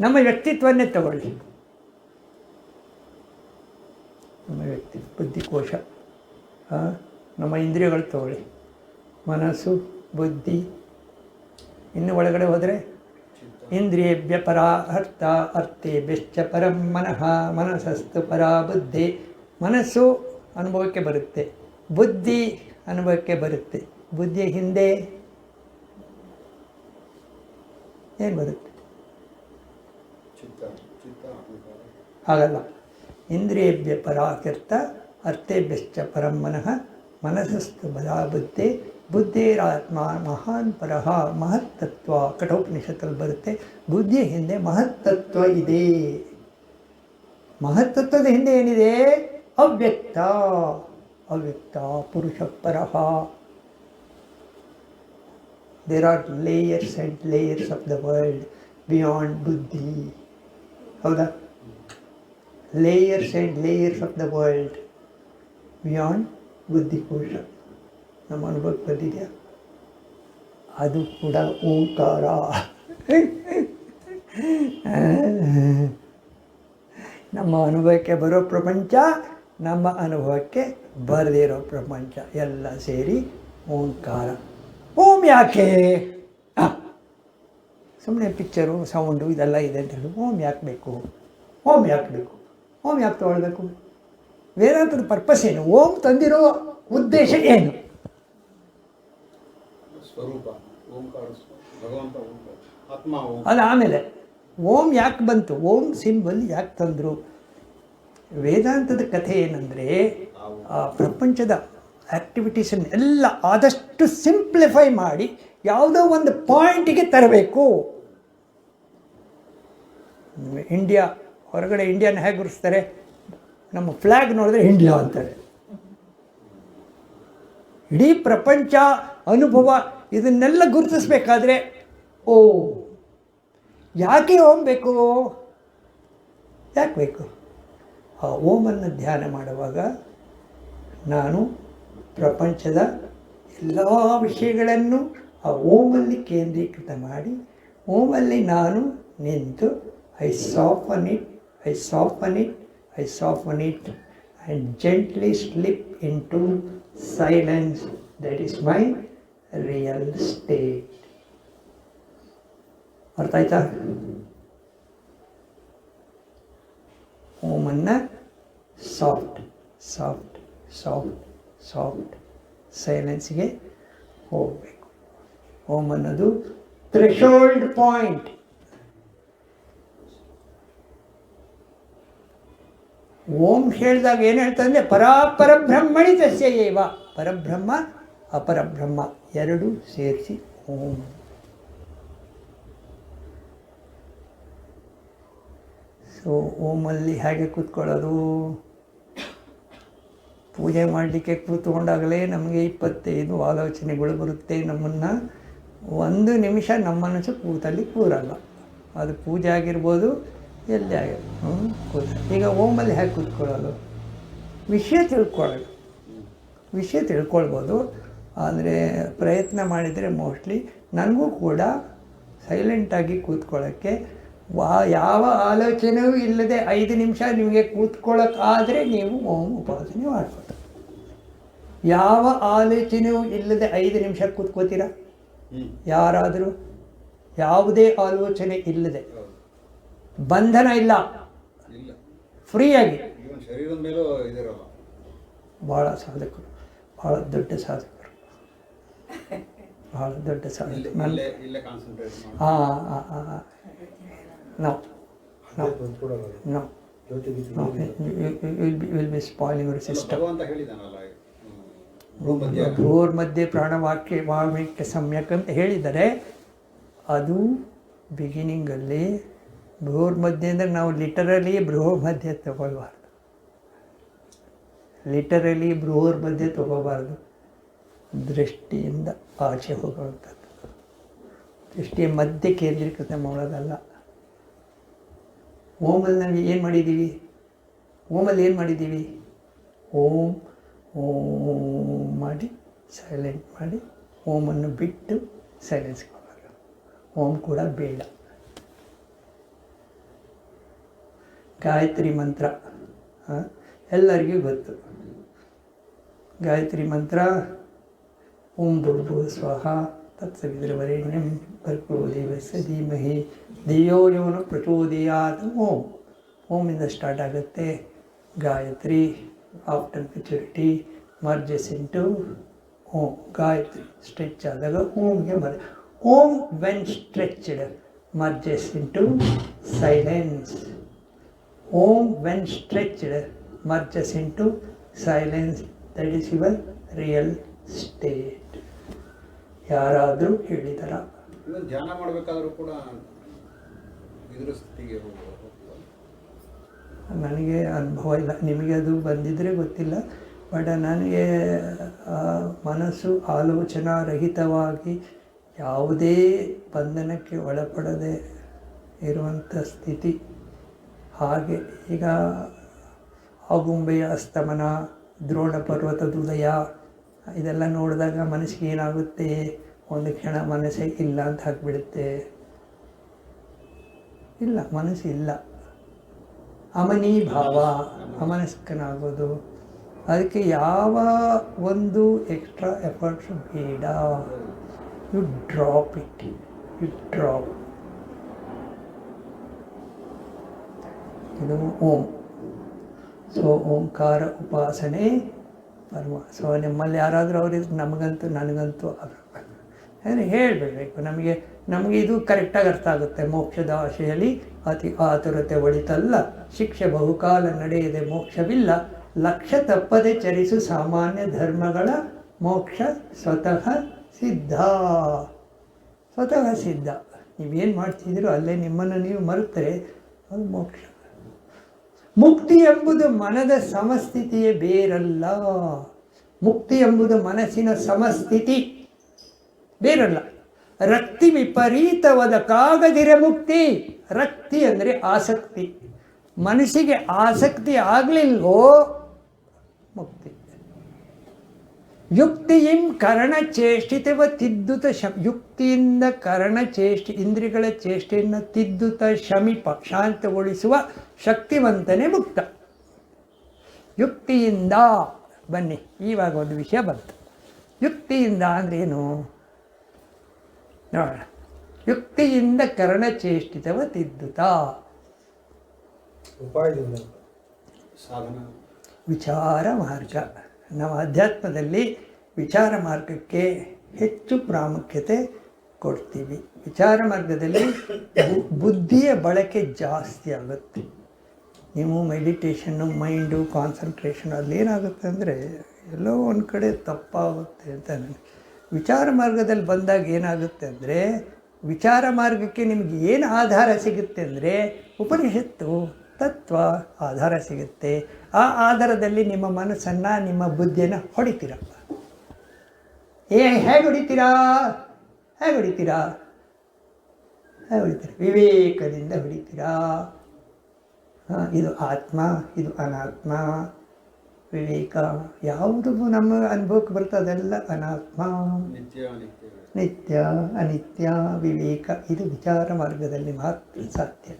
ನಮ್ಮ ವ್ಯಕ್ತಿತ್ವನ್ನೇ ತಗೊಳ್ಳಿ. ನಮ್ಮ ವ್ಯಕ್ತಿ ಬುದ್ಧಿಕೋಶ ನಮ್ಮ ಇಂದ್ರಿಯಗಳು ತಗೊಳ್ಳಿ. ಮನಸ್ಸು, ಬುದ್ಧಿ, ಇನ್ನು ಒಳಗಡೆ ಹೋದರೆ ಇಂದ್ರಿಯೇಭ್ಯ ಪರ ಅರ್ಥ, ಅರ್ಥೇಭ್ಯಶ್ಚ ಪರಂ ಮನಃ, ಮನಸ್ಸಸ್ತು ಪರ ಬುದ್ಧಿ. ಮನಸ್ಸು ಅನುಭವಕ್ಕೆ ಬರುತ್ತೆ, ಬುದ್ಧಿ ಅನುಭವಕ್ಕೆ ಬರುತ್ತೆ. ಬುದ್ಧಿಯ ಹಿಂದೆ ಏನು ಬರುತ್ತೆ? ಹಾಗಲ್ಲ ಇಂದ್ರಿಯೇಭ್ಯ ಪರಾಕರ್ತ ಅರ್ಥೇಭ್ಯಶ್ಚ ಪರಂ ಮನಃ, ಮನಸ್ಸಸ್ತು ಬಲ ಬುದ್ಧಿ ಬುದ್ಧಿರಾತ್ಮ ಮಹಾನ್ ಪರಹ ಮಹತ್ತತ್ವ, ಕಠೋಪನಿಷತ್ತಲ್ಲಿ ಬರುತ್ತೆ ಬುದ್ಧಿ ಹಿಂದೆ ಮಹತ್ತತ್ವ ಇದೆ. ಮಹತ್ತತ್ವದ ಹಿಂದೆ ಏನಿದೆ? ಅವ್ಯಕ್ತ ಅವ್ಯಕ್ತ ಪುರುಷ ಪರಹ there are layers and layers of the world beyond ಬುದ್ಧಿ. ಹೌದಾ? Layers and layers of the world beyond ಬುದ್ಧಿಕೋಶ ನಮ್ಮ ಅನುಭವಕ್ಕೆ ಬಂದಿದೆಯಾ ಅದು ಕೂಡ ಓಂಕಾರ ನಮ್ಮ ಅನುಭವಕ್ಕೆ ಬರೋ ಪ್ರಪಂಚ ನಮ್ಮ ಅನುಭವಕ್ಕೆ ಬರದಿರೋ ಪ್ರಪಂಚ ಎಲ್ಲ ಸೇರಿ ಓಂಕಾರ ಓಂ ಯಾಕೆ ಸುಮ್ಮನೆ ಪಿಕ್ಚರು ಸೌಂಡು ಇದೆಲ್ಲ ಇದೆ ಅಂತ ಹೇಳಿ. ಓಂ ಯಾಕೆ ಬೇಕು? ಓಂ ಯಾಕೆ ಬೇಕು? ಓಂ ಯಾಕೆ ತೊಗೊಳ್ಬೇಕು? ವೇದಾಂತದ ಪರ್ಪಸ್ ಏನು? ಓಂ ತಂದಿರೋ ಉದ್ದೇಶ ಏನು? ಅದು ಆಮೇಲೆ ಓಂ ಯಾಕೆ ಬಂತು? ಓಂ ಸಿಂಬಲ್ ಯಾಕೆ ತಂದರು? ವೇದಾಂತದ ಕಥೆ ಏನಂದರೆ ಆ ಪ್ರಪಂಚದ ಆ್ಯಕ್ಟಿವಿಟೀಸನ್ನು ಎಲ್ಲ ಆದಷ್ಟು ಸಿಂಪ್ಲಿಫೈ ಮಾಡಿ ಯಾವುದೋ ಒಂದು ಪಾಯಿಂಟಿಗೆ ತರಬೇಕು. ಇಂಡಿಯಾ ಹೊರಗಡೆ ಇಂಡಿಯಾನ ಹೇಗೆ ಗುರುಸ್ತಾರೆ ನಮ್ಮ ಫ್ಲ್ಯಾಗ್ ನೋಡಿದ್ರೆ ಇಂಡಿಯಾ ಅಂತಾರೆ. ಇಡೀ ಪ್ರಪಂಚ ಅನುಭವ ಇದನ್ನೆಲ್ಲ ಗುರುತಿಸ್ಬೇಕಾದ್ರೆ, ಓ, ಯಾಕೆ ಓಂ ಬೇಕು? ಯಾಕೆ ಬೇಕು? ಆ ಓಮನ್ನು ಧ್ಯಾನ ಮಾಡುವಾಗ ನಾನು ಪ್ರಪಂಚದ ಎಲ್ಲ ವಿಷಯಗಳನ್ನು ಆ ಓಮಲ್ಲಿ ಕೇಂದ್ರೀಕೃತ ಮಾಡಿ, ಓಮಲ್ಲಿ ನಾನು ನಿಂತು I soften it I soften it I soften it and gently slip into silence that is my real state ಅರ್ಥ ಆಯ್ತಾ ಓಮನ್ನು ಸಾಫ್ಟ್ ಸಾಫ್ಟ್ ಸಾಫ್ಟ್ ಸಾಫ್ಟ್ ಸೈಲೆನ್ಸ್ಗೆ ಹೋಗಬೇಕು ಓಮ್ ಅನ್ನೋದು ಥ್ರೆಶೋಲ್ಡ್ ಪಾಯಿಂಟ್ ಓಂ ಹೇಳಿದಾಗ ಏನು ಹೇಳ್ತಂದರೆ ಪರಾಪರ ಬ್ರಹ್ಮಣಿ ಪರಬ್ರಹ್ಮ, ಅಪರಬ್ರಹ್ಮ, ಎರಡು ಸೇರಿಸಿ ಓಂ. ಸೊ ಓಮಲ್ಲಿ ಹೇಗೆ ಕೂತ್ಕೊಳ್ಳೋದು? ಪೂಜೆ ಮಾಡಲಿಕ್ಕೆ ಕೂತ್ಕೊಂಡಾಗಲೇ ನಮಗೆ ಇಪ್ಪತ್ತೈದು ಆಲೋಚನೆಗಳು ಬರುತ್ತೆ. ನಮ್ಮನ್ನು ಒಂದು ನಿಮಿಷ ನಮ್ಮನ್ನು ಮನಸ್ಸು ಕೂತಲ್ಲಿ ಕೂರಲ್ಲ. ಅದು ಪೂಜೆ ಆಗಿರ್ಬೋದು ಎಲ್ಲೇ ಆಗ ಈಗ ಓಮಲ್ಲಿ ಹೇಗೆ ಕೂತ್ಕೊಳ್ಳೋದು? ವಿಷಯ ತಿಳ್ಕೊಳ್ಳೋದು. ವಿಷಯ ತಿಳ್ಕೊಳ್ಬೋದು. ಆದರೆ ಪ್ರಯತ್ನ ಮಾಡಿದರೆ ಮೋಸ್ಟ್ಲಿ ನನಗೂ ಕೂಡ ಸೈಲೆಂಟಾಗಿ ಕೂತ್ಕೊಳ್ಳೋಕ್ಕೆ ವಾ ಯಾವ ಆಲೋಚನೆಯೂ ಇಲ್ಲದೆ ಐದು ನಿಮಿಷ ನಿಮಗೆ ಕೂತ್ಕೊಳ್ಳೋಕ್ಕಾದರೆ ನೀವು ಓಂ ಉಪಾಸನೆ ಮಾಡ್ಬೋದು ಯಾವ ಆಲೋಚನೆಯೂ ಇಲ್ಲದೆ ಐದು ನಿಮಿಷ ಕೂತ್ಕೋತೀರಾ? ಯಾರಾದರೂ? ಯಾವುದೇ ಆಲೋಚನೆ ಇಲ್ಲದೆ. ಬಂಧನ ಇಲ್ಲ. ಫ್ರೀಯಾಗಿ. ಭಾಳ ಸಾಧಕರು ಭಾಳ ದೊಡ್ಡ ಸಾಧಕರು. ಭಾಳ ದೊಡ್ಡ ಸಾಧಕರು. ಹಾಂ ಹಾಂ ನಾವು ಅದೇ ಬಂದ್ಕೊಡೋದು ನೋ ನೋ. ಏನಿದೆ. ವಿಲ್ ಬಿ ಸ್ಪಾಯ್ಲಿಂಗ್ ಸಿಸ್ಟಮ್ ಭ್ರೂರ್ ಮಧ್ಯೆ. ಪ್ರಾಣವಾಕ್ಯ ವಾಮಿಕ್ಯ ಸಮ್ಯಕ್ ಅಂತ ಹೇಳಿದರೆ ಅದು ಬಿಗಿನಿಂಗಲ್ಲಿ ಭ್ರೂರ್ ಮಧ್ಯೆ ಅಂದರೆ ನಾವು ಲಿಟರಲಿ ಭ್ರೂರ್ ಮಧ್ಯೆ ತಗೊಳ್ಬಾರ್ದು. ಲಿಟರಲಿ ಭ್ರೂರ್ ಮಧ್ಯೆ ತಗೋಬಾರ್ದು ದೃಷ್ಟಿಯಿಂದ ಆಚೆ ಹೋಗುವಂಥದ್ದು. ದೃಷ್ಟಿಯ ಮಧ್ಯೆ ಕೇಂದ್ರೀಕೃತ ಮಾಡೋದಲ್ಲ. ಓಮಲ್ಲಿ ನಾವು ಏನು ಮಾಡಿದ್ದೀವಿ? ಓಮಲ್ಲಿ ಏನು ಮಾಡಿದ್ದೀವಿ? ಓಂ ಓಂ ಮಾಡಿ ಸೈಲೆಂಟ್ ಮಾಡಿ, ಓಮನ್ನು ಬಿಟ್ಟು ಸೈಲೆನ್ಸ್ಗೆ ಹೋಗೋದು ಓಂ ಕೂಡ ಬೇಡ. ಗಾಯತ್ರಿ ಮಂತ್ರ. ಎಲ್ಲರಿಗೂ ಗೊತ್ತು. ಗಾಯತ್ರಿ ಮಂತ್ರ, ಓಂ ಭೂರ್ಭುವ ಸ್ವಾಹ, ತತ್ಸವಿದ್ರವರೆಣ್ಯಂ ಭರ್ಗೋ ದೇವಸ್ಯ ಧೀಮಹಿ ಧಿಯೋ ಯೋನು ಪ್ರಚೋದಯಾತ್. ಓಂ. ಓಮಿಂದ ಸ್ಟಾರ್ಟ್ ಆಗುತ್ತೆ. Gayatri after maturity merges into Om. Gayatri stretch ಆದಾಗ ಓಂಗೆ ಮರ್. Om when stretched merges into silence Om when stretched merges into silence that is your real state. ಯಾರಾದರೂ ಹೇಳಿದರ? ಧ್ಯಾನ ಮಾಡಬೇಕಾದ್ರೂ ಕೂಡ ಇದ್ರ ಸ್ಥಿತಿಗೆ ನನಗೆ ಅನುಭವ ಇಲ್ಲ. ನಿಮಗೆ ಅದು ಬಂದಿದ್ದರೆ ಗೊತ್ತಿಲ್ಲ. ಬಟ್ ನನಗೆ ಮನಸ್ಸು ಆಲೋಚನಾ ರಹಿತವಾಗಿ ಯಾವುದೇ ಬಂಧನಕ್ಕೆ ಒಳಪಡದೆ ಇರುವಂಥ ಸ್ಥಿತಿ ಹಾಗೆ ಈಗ ಆಗುಂಬೆಯ ಅಸ್ತಮನ ದ್ರೋಣ ಪರ್ವತದ ಉದಯ ಇದೆಲ್ಲ ನೋಡಿದಾಗ ಮನಸ್ಸಿಗೆ ಏನಾಗುತ್ತೆ? ಒಂದು ಕ್ಷಣ ಮನಸ್ಸೇ ಇಲ್ಲ ಅಂತ ಹಾಕಿಬಿಡುತ್ತೆ ಇಲ್ಲ ಮನಸ್ಸಿಲ್ಲ ಅಮನಿ ಭಾವ ಅಮನಸ್ಕನಾಗೋದು. ಅದಕ್ಕೆ ಯಾವ ಒಂದು ಎಕ್ಸ್ಟ್ರಾ ಎಫರ್ಟ್ಸ್ ಬೇಡ. You drop it you drop ಇದು ಓಂ. ಸೊ, ಓಂಕಾರ ಉಪಾಸನೆ ಪರ್ಮ. ಸೊ, ನಿಮ್ಮಲ್ಲಿ ಯಾರಾದರೂ ಅವ್ರಿಗೆ ನಮಗಂತೂ, ನನಗಂತೂ ಅಂದರೆ ಹೇಳಬೇಕು? ನಮಗೆ ನಮಗೆ ಇದು ಕರೆಕ್ಟಾಗಿ ಅರ್ಥ ಆಗುತ್ತೆ. ಮೋಕ್ಷದ ಆಶೆಯಲ್ಲಿ ಅತಿ ಆತುರತೆ ಒಳಿತಲ್ಲ. ಶಿಕ್ಷೆ ಬಹುಕಾಲ ನಡೆಯದೆ ಮೋಕ್ಷವಿಲ್ಲ. ಲಕ್ಷ್ಯ ತಪ್ಪದೆ ಚರಿಸು ಸಾಮಾನ್ಯ ಧರ್ಮಗಳ ಮೋಕ್ಷ ಸ್ವತಃ ಸಿದ್ಧ. ಸ್ವತಃ ಸಿದ್ಧ. ನೀವೇನು ಮಾಡ್ತಿದ್ದೀರೋ ಅಲ್ಲೇ ನಿಮ್ಮನ್ನು ನೀವು ಮರೆತರೆ. ಅದು ಮೋಕ್ಷ. ಮುಕ್ತಿ ಎಂಬುದು ಮನದ ಸಮಸ್ಥಿತಿಯೇ ಬೇರಲ್ಲ. ಮುಕ್ತಿ ಎಂಬುದು ಮನಸ್ಸಿನ ಸಮಸ್ಥಿತಿ ಬೇರಲ್ಲ. ರಕ್ತಿ ವಿಪರೀತವಾದ ಕಾಗದಿರ ಮುಕ್ತಿ. ರಕ್ತಿ ಅಂದರೆ ಆಸಕ್ತಿ. ಮನಸ್ಸಿಗೆ ಆಸಕ್ತಿ ಆಗಲಿಲ್ವೋ? ಮುಕ್ತಿ. ಯುಕ್ತಿಯಿಂ ಕರಣ ಚೇಷ್ಟಿತವ ತಿದ್ದುತ ಶ ಯುಕ್ತಿಯಿಂದ ಕರಣ ಚೇಷ್ಟಿ ಇಂದ್ರಿಯಗಳ ಚೇಷ್ಟೆಯನ್ನು ತಿದ್ದುತ ಶಮಿಪ ಶಾಂತಗೊಳಿಸುವ ಶಕ್ತಿವಂತನೇ ಮುಕ್ತ. ಯುಕ್ತಿಯಿಂದ ಬನ್ನಿ ಈವಾಗ ಒಂದು ವಿಷಯ ಬಂತು. ಯುಕ್ತಿಯಿಂದ ಅಂದ್ರೆ ಏನು? ನೋಡೋಣ. ಯುಕ್ತಿಯಿಂದ ಕರಣ ಚೇಷ್ಟಿತವ ತಿದ್ದುತ. ಉಪಾಯದಿಂದ. ಸಾಧನ ವಿಚಾರ ಮಾರ್ಗ. ನಾವು ಅಧ್ಯಾತ್ಮದಲ್ಲಿ ವಿಚಾರ ಮಾರ್ಗಕ್ಕೆ ಹೆಚ್ಚು ಪ್ರಾಮುಖ್ಯತೆ ಕೊಡ್ತೀವಿ. ವಿಚಾರ ಮಾರ್ಗದಲ್ಲಿ ಬುದ್ಧಿಯ ಬಳಕೆ ಜಾಸ್ತಿ ಆಗುತ್ತೆ. ನೀವು ಮೆಡಿಟೇಷನ್ನು, ಮೈಂಡು, ಕಾನ್ಸಂಟ್ರೇಷನ್ ಅಲ್ಲಿ ಏನಾಗುತ್ತೆ ಅಂದರೆ ಎಲ್ಲೋ ಒಂದು ಕಡೆ ತಪ್ಪಾಗುತ್ತೆ ಅಂತ ನನಗೆ. ವಿಚಾರ ಮಾರ್ಗದಲ್ಲಿ ಬಂದಾಗ ಏನಾಗುತ್ತೆ ಅಂದರೆ ವಿಚಾರ ಮಾರ್ಗಕ್ಕೆ ನಿಮಗೆ ಏನು ಆಧಾರ ಸಿಗುತ್ತೆ ಅಂದರೆ ಉಪನಿಷತ್ತು ತತ್ವ ಆಧಾರ ಸಿಗುತ್ತೆ. ಆ ಆಧಾರದಲ್ಲಿ ನಿಮ್ಮ ಮನಸ್ಸನ್ನು ನಿಮ್ಮ ಬುದ್ಧಿಯನ್ನು ಹೊಡಿತೀರಪ್ಪ ಏ ಹೇಗೆ ಹೊಡಿತೀರಾ? ಹೇಗೆ ಹೊಡಿತೀರಾ? ಹೇಗೆ ಹೊಡಿತೀರಾ? ವಿವೇಕದಿಂದ ಹೊಡಿತೀರಾ? ಹಾ, ಇದು ಆತ್ಮ ಇದು ಅನಾತ್ಮ. ವಿವೇಕ ಯಾವುದು ನಮ್ಮ ಅನುಭವಕ್ಕೆ ಬರ್ತದೆ ಅದೆಲ್ಲ ಅನಾತ್ಮ. ನಿತ್ಯ ಅನಿತ್ಯ ವಿವೇಕ ಇದು ವಿಚಾರ ಮಾರ್ಗದಲ್ಲಿ ಮಾತ್ರ ಸಾಧ್ಯ.